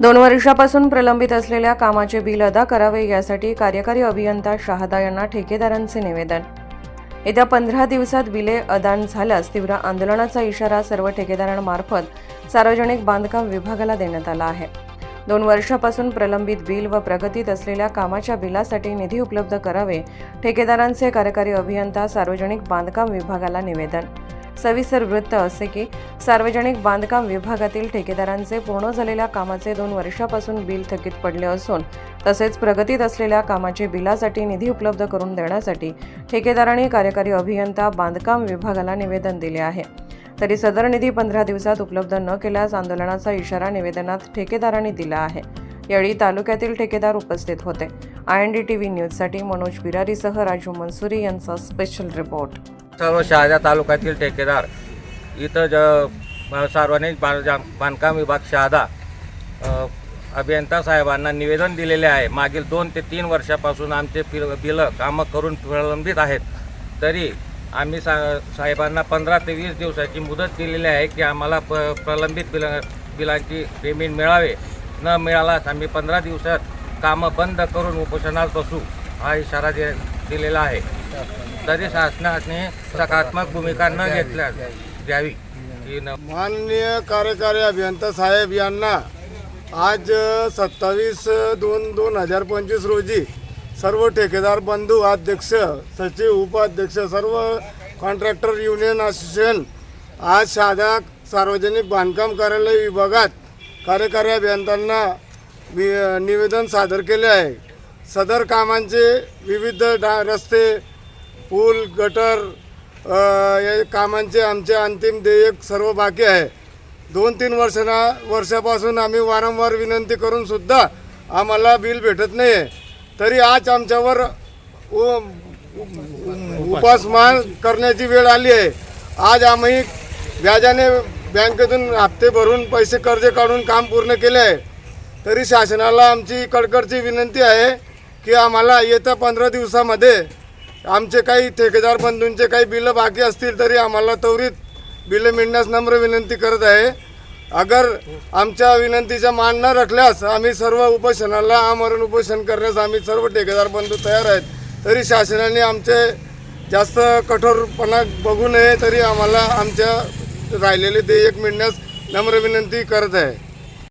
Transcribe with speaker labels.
Speaker 1: दोन वर्षापासून प्रलंबित असलेल्या कामाचे बिल अदा करावे यासाठी कार्यकारी अभियंता शहादा यांना ठेकेदारांचे निवेदन. येत्या पंधरा दिवसात बिले अदान झाल्यास तीव्र आंदोलनाचा इशारा सर्व ठेकेदारांमार्फत सार्वजनिक बांधकाम विभागाला देण्यात आला आहे. दोन वर्षापासून प्रलंबित बिल व प्रगतीत असलेल्या कामाच्या बिलासाठी निधी उपलब्ध करावे ठेकेदारांचे कार्यकारी अभियंता सार्वजनिक बांधकाम विभागाला निवेदन. सविस्तर वृत्त असे की सार्वजनिक बांधकाम विभागातील ठेकेदारांचे पूर्ण झालेल्या कामाचे दोन वर्षापासून बिल थकीत पडले असून तसेच प्रगतीत असलेल्या कामाचे बिलासाठी निधी उपलब्ध करून देण्यासाठी ठेकेदारांनी कार्यकारी अभियंता बांधकाम विभागाला निवेदन दिले आहे. तरी सदर निधी पंधरा दिवसात उपलब्ध न केल्यास आंदोलनाचा इशारा निवेदनात ठेकेदारांनी दिला आहे. यावेळी तालुक्यातील ठेकेदार उपस्थित होते. I N D T V न्यूजसाठी मनोज बिरारीसह राजू मनसुरी यांचा स्पेशल रिपोर्ट.
Speaker 2: सर्व शहादा तालुक्यातील ठेकेदार. इथं ज सार्वजनिक बां जा- बांधकाम विभाग शहादा अभियंता साहेबांना निवेदन दिलेले आहे. मागील दोन ते तीन वर्षापासून आमचे पिल बिलं कामं करून प्रलंबित आहेत. तरी आम्ही सा साहेबांना पंधरा ते वीस दिवसाची मुदत दिलेली आहे की आम्हाला प प्रलंबित बिल बिलांची पेमेंट मिळावे. न मिळाल्यास आम्ही पंधरा दिवसात कामं बंद करून उपोषणात बसू. हा इशारा दे दिलेला आहे. तरी शासनाने सकारात्मक भूमिका न घेतल्या द्यावी.
Speaker 3: माननीय कार्यकारी अभियंता साहेब यांना आज सत्तावीस दोन दोन हजार पंचवीस रोजी सर्व ठेकेदार बंधू अध्यक्ष सचिव उपाध्यक्ष सर्व कॉन्ट्रॅक्टर युनियन असोसिएशन आज शहादा सार्वजनिक बांधकाम कार्यालय विभागात कार्यकारी अभियंत्यांना वि- निवेदन सादर केले आहे. सदर कामांचे विविध डा रस्ते पूल गटर या कामांचे आमचे अंतिम देयक सर्व बाकी आहे. दोन तीन वर्षांना वर्षापासून आम्ही वारंवार विनंती करूनसुद्धा आम्हाला बिल भेटत नाही आहे तरी आज आमच्यावर उ- उपासमान करण्याची वेळ आली आहे. आज आम्ही व्याजाने बँकेतून हप्ते भरून पैसे कर्ज काढून काम पूर्ण केले आहे. तरी शासनाला आमची कडकडची विनंती आहे. की आम्हाला येत्या पंधरा दिवसामध्ये आमचे काही ठेकेदार बंधूंचे काही बिलं बाकी असतील तरी आम्हाला त्वरित बिलं मिळण्यास नम्र विनंती करत आहे. अगर आमच्या विनंतीचा मान न रखल्यास आम्ही सर्व उपोषणाला आमरण उपोषण करण्यास आम्ही सर्व ठेकेदार बंधू तयार आहेत. तरी शासनाने आमचे जास्त कठोरपणा बघू नये तरी आम्हाला आमच्या राहिलेले देयक मिळण्यास नम्र विनंती करत आहे.